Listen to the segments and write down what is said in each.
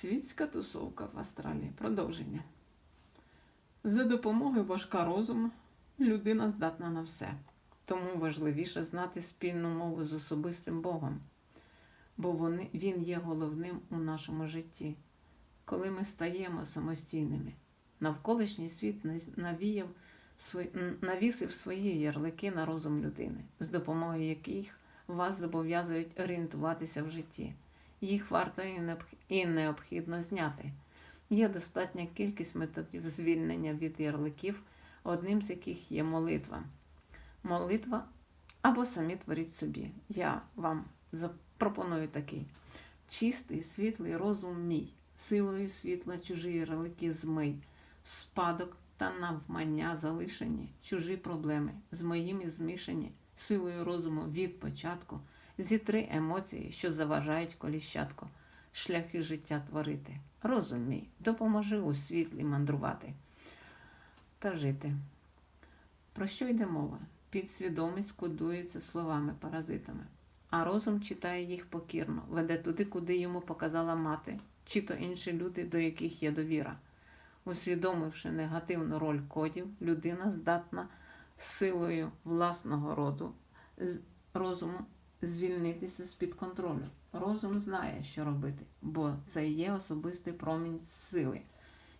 Світська тусовка в Австралії. Продовження. За допомогою важка розуму людина здатна на все. Тому важливіше знати спільну мову з особистим Богом, бо вони, Він є головним у нашому житті. Коли ми стаємо самостійними, навколишній світ навіяв навісив свої ярлики на розум людини, з допомогою яких вас зобов'язують орієнтуватися в житті. Їх варто і необхідно зняти. Є достатня кількість методів звільнення від ярликів, одним з яких є молитва. Молитва або самі творіть собі. Я вам запропоную такий чистий, світлий розум мій, силою світла чужі ярлики змий, спадок та навмання залишені, чужі проблеми з моїми змішані, силою розуму від початку, зітри емоції, що заважають коліщатку, шляхи життя творити. Розум мій, допоможи у світлі мандрувати та жити. Про що йде мова? Підсвідомість кодується словами паразитами, а розум читає їх покірно, веде туди, куди йому показала мати, чи то інші люди, до яких є довіра. Усвідомивши негативну роль кодів, людина здатна силою власного роду розуму звільнитися з-під контролю. Розум знає, що робити, бо це є особистий промінь сили.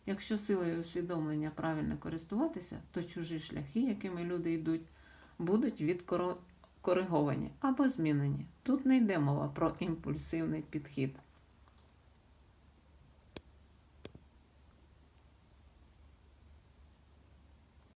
Якщо силою усвідомлення правильно користуватися, то чужі шляхи, якими люди йдуть, будуть відкориговані або змінені. Тут не йде мова про імпульсивний підхід.